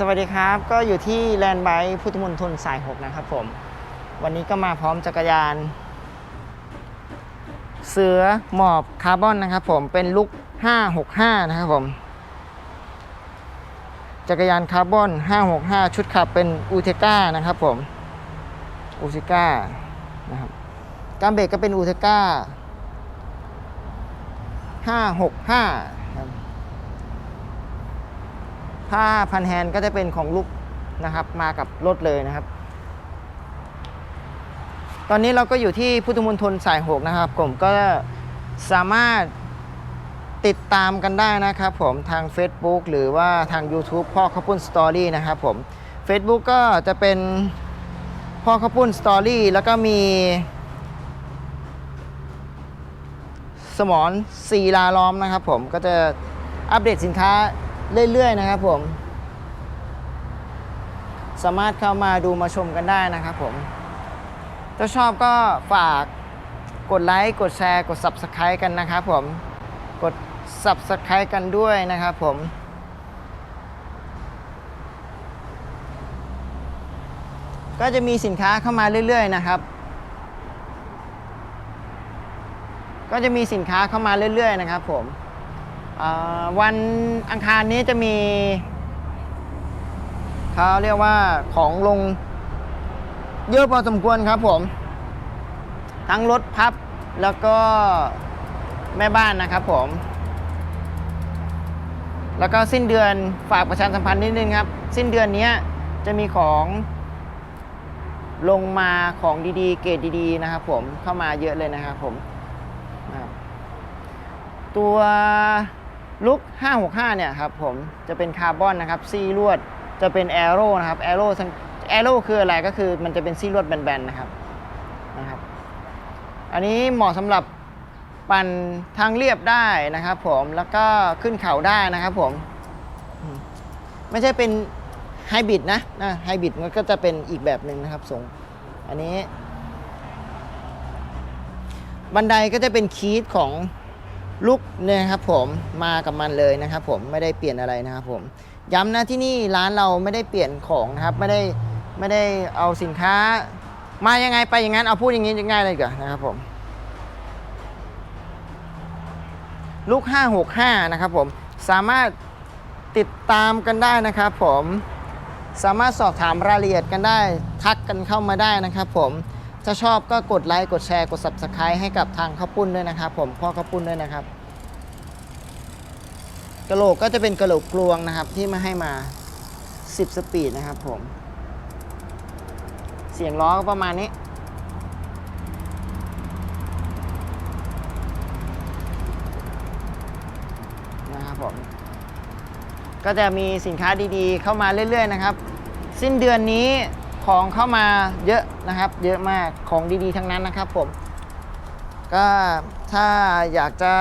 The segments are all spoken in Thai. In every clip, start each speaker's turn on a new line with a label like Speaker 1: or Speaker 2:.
Speaker 1: สวัสดีครับ ก็อยู่ที่แลนด์ไบค์พุทธมณฑลสาย 6 นะครับผม วันนี้ก็มาพร้อมจักรยาน เสือหมอบคาร์บอนนะครับผมเป็นลุก 565 นะครับผม จักรยานคาร์บอน 565 ชุดขับเป็นอูเทก้านะครับผมอูเทก้านะครับกามเบรกก็เป็นอูเทก้า565 ครับผ้าพันแฮนด์ก็จะเป็นของลูกนะครับ มากับรถเลยนะครับ ตอนนี้เราก็อยู่ที่พุทธมณฑลสายหกนะครับ ผมก็สามารถติดตามกันได้นะครับผมทาง Facebook หรือว่าทาง YouTube พ่อข้าวปุ้นสตอรี่นะครับผม Facebook ก็จะเป็นพ่อข้าวปุ้นสตอรี่แล้วก็มี สมอนสีลาล้อมนะครับผมก็จะอัปเดตสินค้า เรื่อยๆนะครับผม สามารถเข้ามาดูมาชมกันได้นะครับผม ถ้าชอบก็ฝากกดไลค์กดแชร์กด Subscribe กันนะครับผม กด Subscribe กันด้วยนะครับผมก็จะมีสินค้าเข้ามาเรื่อย ๆ นะครับ ก็จะมีสินค้าเข้ามาเรื่อย ๆ นะครับผม วันอังคารนี้จะมีเขาเรียกว่าของลงเยอะพอสมควรครับผม ทั้งรถพับแล้วก็แม่บ้านนะครับผม แล้วก็สิ้นเดือนฝากประชาสัมพันธ์นิดนึงครับ สิ้นเดือนนี้จะมีของลงมาของดีๆ เกรดดีๆ นะครับผมเข้ามาเยอะเลยนะครับผมตัว ลุก565 เนี่ยครับผมจะเป็นคาร์บอนนะครับซี่ลวดจะเป็นแอโร่นะครับแอโร่แอโร่คืออะไรก็คือมันจะเป็นซี่ลวดแบนๆนะครับนะครับ อันนี้เหมาะสำหรับปั่นทางเรียบได้นะครับผมแล้วก็ขึ้นเขาได้นะครับผม ไม่ใช่เป็นไฮบริดนะนะไฮบริดมันก็จะเป็นอีกแบบหนึ่งนะครับทรงอันนี้ บันไดก็จะเป็นคีทของ ลุกเนี่ยครับผมมากับมันเลยนะครับผมไม่ได้เปลี่ยนอะไรนะครับผมย้ำนะที่นี่ร้านเราไม่ได้เปลี่ยนของนะครับไม่ได้ไม่ได้เอาสินค้า มายังไงไปอย่างนั้นเอาพูดอย่างนี้ง่ายเลยดีกว่านะครับผมลุก565 นะครับผมสามารถติดตามกันได้นะครับผมสามารถสอบถามรายละเอียดกันได้ ทักกันเข้ามาได้นะครับผม ถ้าชอบก็กดไลค์กดแชร์กด Subscribe ให้กับทางข้าวปุ้นด้วยนะครับผมพ่อข้าวปุ้นด้วยนะครับกระโหลกก็จะเป็นกระโหลกกลวงนะครับที่มาให้มา 10 สปีดนะครับผม เสียงล้อก็ประมาณนี้นะครับผมก็จะมีสินค้าดีๆ เข้ามาเรื่อยๆนะครับ สิ้นเดือนนี้ ของเข้ามาเยอะนะครับ เยอะมากของดีๆ ทั้งนั้นนะครับผม ก็ถ้าอยากจะ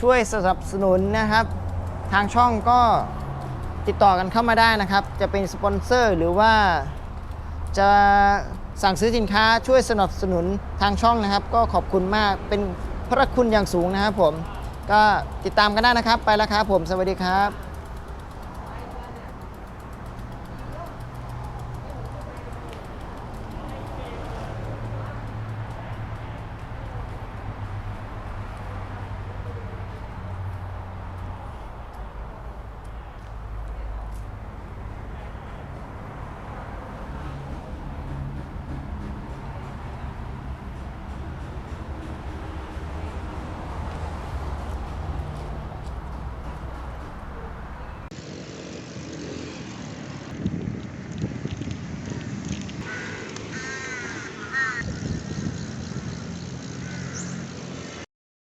Speaker 1: ช่วยสนับสนุนนะครับ ทางช่องก็ติดต่อกันเข้ามาได้นะครับ จะเป็นสปอนเซอร์หรือว่าจะสั่งซื้อสินค้าช่วยสนับสนุนทางช่องนะครับ ก็ขอบคุณมากเป็นพระคุณอย่างสูงนะครับผม ก็ติดตามกันได้นะครับไปแล้วครับผมสวัสดีครับ